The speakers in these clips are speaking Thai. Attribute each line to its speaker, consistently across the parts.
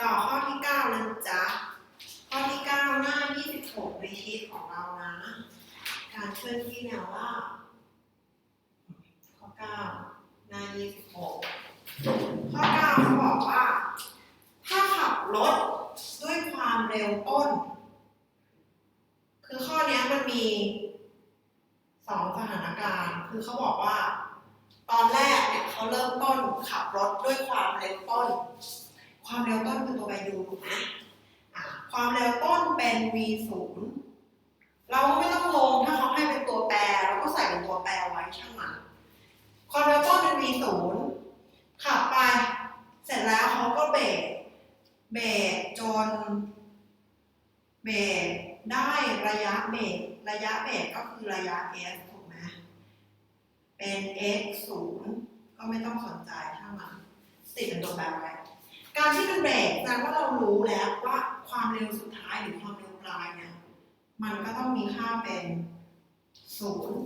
Speaker 1: ต่อข้อที่เก้านะจ๊ะข้อที่เก้าหน้ายี่สิบหกในชีตของเรานะ การเคลื่อนที่แนวราบข้อเก้าหน้ายี่สิบหกข้อเก้าเขาบอกว่า ถ้าขับรถด้วยความเร็วต้น คือข้อนี้มันมีสองสถานการณ์ คือเขาบอกว่า ตอนแรกเนี่ยเขาเริ่มต้นขับรถด้วยความเร็วต้น ความเร็วต้นคือตัวไปดูถูกไหมอะความเร็วต้นเป็น v ศูนย์เราก็ไม่ต้องลงถ้าเขาให้เป็นตัวแปรเราก็ใส่เป็นตัวแปรไว้ช่างมันความเร็วต้นเป็น v ศูนย์ขับไป เสร็จแล้วเขาก็เบรกเบรกจนเบรกได้ระยะเบรกระยะเบรกก็คือระยะ s ถูกไหมเป็น x ศูนย์ก็ไม่ต้องสนใจถ้างมันติดเป็นตัวแปรไว้ การที่มันเบรกแสดงว่าเรารู้แล้วว่าความเร็วสุดท้ายหรือความเร็วปลายเนี่ยมันก็ต้องมีค่าเป็นศูนย์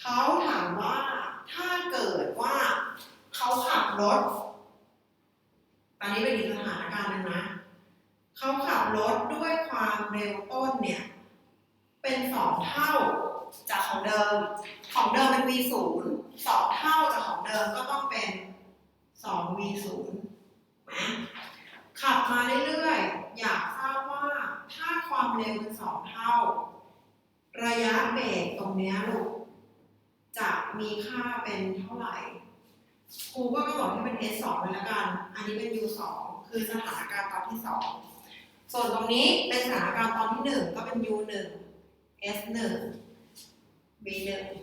Speaker 1: เขาถามว่าถ้าเกิดว่าเขาขับรถ ตอนนี้เป็นอีกสถานการณ์หนึ่งนะเขาขับรถด้วยความเร็วต้นเนี่ย เป็นสองเท่าจากของเดิม ของเดิมเป็น v ศูนย์สองเท่าจากของเดิมก็ต้องเป็น 2 v ศูนะขับมาเรื่อยๆ อยากทราบว่าถ้าความเร็วเป็นสองเท่า ระยะเบรกตรงเนี้ยลูกจะมีค่าเป็นเท่าไหร่ครูก็กำหนดให้เป็น s 2ไปแล้วกัน อันนี้เป็น u 2คือสถานการณ์ตอนที่ 2 ส่วนตรงนี้เป็นสถานการณ์ตอนที่ 1 ก็เป็น u 1 s 1 v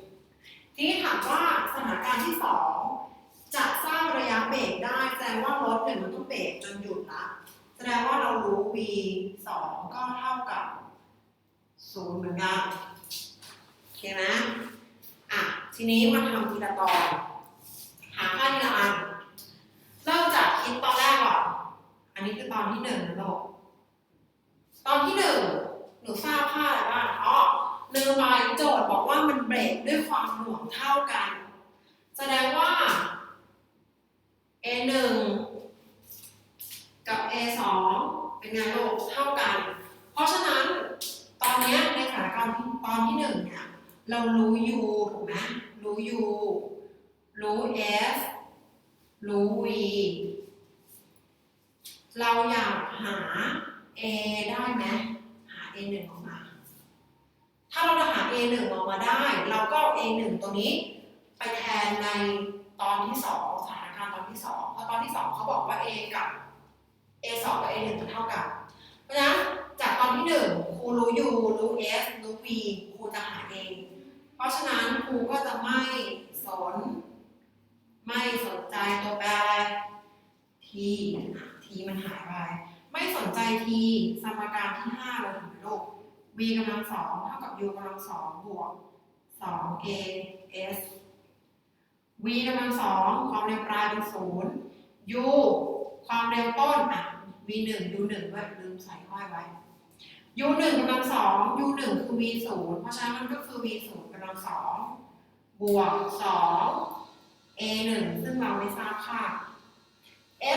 Speaker 1: 1ทีนี้ถามว่าสถานการณ์ที่ 2 จะสร้างระยะเบรกได้แสดงว่ารถเนี่ยมันต้องเบรกจนหยุดละแสดงว่าเรารู้ v 2ก็เท่ากับ0เหมือนกันโอเคไหมอะทีนี้มาทำทีละตอนหาค่าทีละอันเริ่มจากคิดตอนแรกก่อนอันนี้คือตอนที่หนึ่งนะลูกตอนที่หนึ่งหนูทราบค่าอะไรบ้างอ๋อลืมไปโจทย์บอกว่ามันเบรกด้วยความหน่วงเท่ากัน แสดงว่า A หนึ่งกับ A สองเป็นไงลูกเท่ากัน เพราะฉะนั้นตอนนี้ในสถานการณ์ที่ตอนที่หนึ่งเนี่ยเรารู้ U ถูกไหมรู้ U รู้ F รู้ V เราอยากหา A ได้ไหมหา A หนึ่งออกมา ถ้าเราหา A หนึ่งออกมาได้ เราก็เอา A หนึ่งตัวนี้ไปแทนในตอนที่สอง ที่สองเพราะตอนที่สองเขาบอกว่า A กับ A สองกับ A หนึ่งเท่ากัน เพราะฉะนั้นจากตอนที่หนึ่งครูรู้ U รู้ S รู้ V ครูจะหาเอง เพราะฉะนั้นครูก็จะไม่สน ไม่สนใจตัวแปรอะไร t มันหายไป ไม่สนใจ t สมการที่ห้าเราถึงลูก v กำลังสองเท่ากับ u กำลังสองบวกสอง a s v กำลังสองความเร็วปลายเป็นศูนย์ u ความเร็วต้นอะ v หนึ่ง u หนึ่งด้วยลืมใส่ห้อยไว้ u หนึ่งกำลังสอง u หนึ่งคือ v ศูนย์เพราะฉะนั้นมันก็คือ v ศูนย์กำลังสองบวกสอง a หนึ่งซึ่งเราไม่ทราบค่า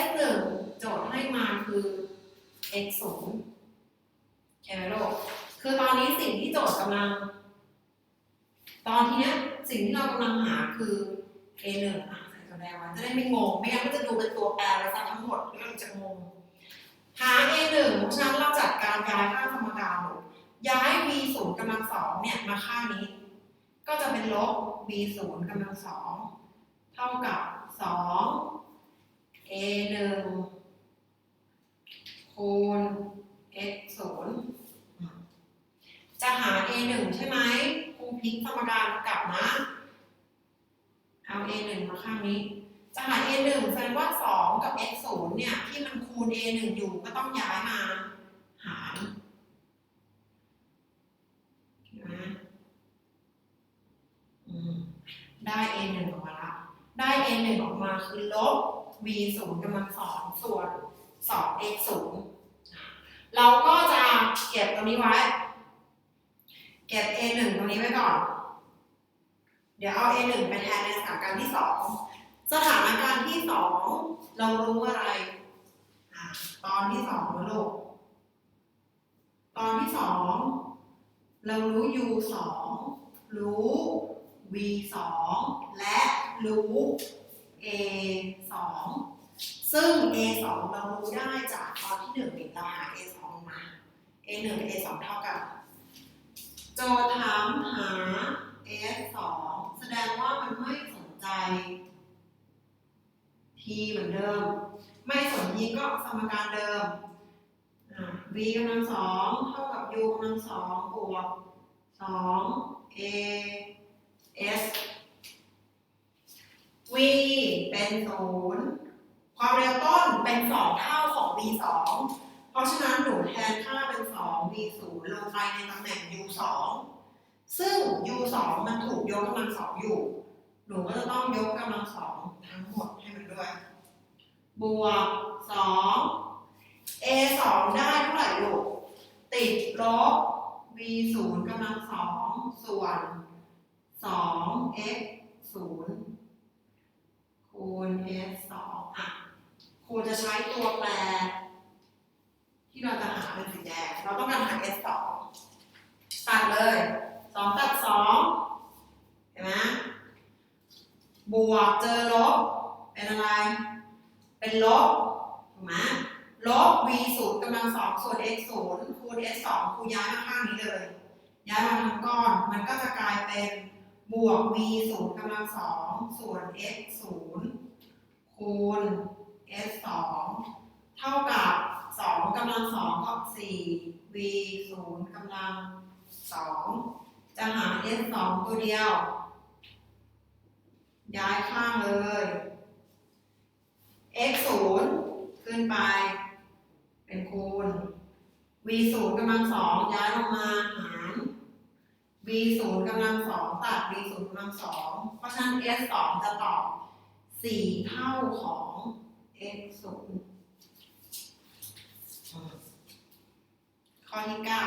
Speaker 1: s หนึ่งโจทย์ให้มาคือ x ศูนย์ใช่ไหมลูกคือตอนนี้สิ่งที่โจทย์กำลัง ตอนทีเนี้ยสิ่งที่เรากำลังหาคือ a หนึ่งอะใส่ตัวแดงไว้จะได้ไม่งง ไม่งั้นมันจะดูเป็นตัวแปรไว้ซะทั้งหมดแล้วเราจะงง หา a หนึ่งเพราะฉะนั้นเราจัดการย้ายค่าสมการลูกย้าย v ศูนย์กำลังสองเนี่ยมาค่านี้ ก็จะเป็นลบ v ศูนย์กำลังสองเท่ากับสอง a หนึ่งคูณ x ศูนย์จะหา a หนึ่งใช่ไหมครูพลิกสมการกลับนะ เอา a หนึ่งมาข้างนี้ จะหา a หนึ่งแสดงว่าสองกับ x ศูนย์เนี่ย ที่มันคูณ a หนึ่งอยู่ก็ต้องย้ายมา หารนไหมอืมได้ a หนึ่งออกมาละ ได้ a หนึ่งออกมาคือลบ v ศูนย์กำลังสองส่วนสอง x ศูนย์เราก็จะเก็บตรงนี้ไว้ เก็บ a หนึ่งตรงนี้ไว้ก่อน เดี๋ยวเอา a หนึ่งไปแทนในสถานการณ์ที่สองสถานการณ์ที่สองเรารู้อะไรตอนที่สองนะลูกตอนที่สองเรารู้ u สองรู้ v สองและรู้ a สองซึ่ง a สองเรารู้ได้จากตอนที่หนึ่งเนี่ยเราหา a สองมา a หนึ่งกับ a สองเท่ากันโจทย์ถามหา a สอง ดงว่ามันไม่สนใจ t เหมือนเดิม ไม่สน t ก็สมการเดิม v กำลังสองเท่ากับ u กำลังสองบวกสอง a s v เป็นศูนย์ความเร็วต้นเป็นสองเท่าของ v สองเพราะฉะนั้นหนูแทนค่าเป็นสอง v ศูนย์ลงไปในตำแหน่ง u สอง ซึ่ง u สองมันถูกยกกำลังสองอยู่ หนูก็จะต้องยกกำลังสองทั้งหมดให้มันด้วย บวกสอง a สองได้เท่าไหร่ลูก ติดลบ v ศูนย์กำลังสองส่วนสอง x ศูนย์คูณ s สองอะครูจะใช้ตัวแปร ที่เราจะหาเป็นสีแดง เราต้องการหา s สองตัดเลยสองตัดสองเห็นไหมบ วกเจอลบเป็นอะไร เป็นลบถูกไหมลบ v ศูนย์กำลังสองส่วน x ศูนย์คูณ s สองครูย้ายมาข้างนี้เลย ย้ายมาทั้งก้อน มันก็จะกลายเป็นบวก v ศูนย์กำลังสองส่วน x ศูนย์คูณ s สองเท่ากับสองกำลังสองก็สี่ v ศูนย์กำลังสองจะหา s สองตัวเดียว ย้ายข้างเลย x ศูนย์ขึ้นไป เป็นคูณ v ศูนย์กำลังสองย้ายลงมาหาร v ศูนย์กำลังสองตัด v ศูนย์กำลังสองเพราะฉะนั้น s สองจะตอบสี่เท่าของ x ศูนย์ข้อที่เก้า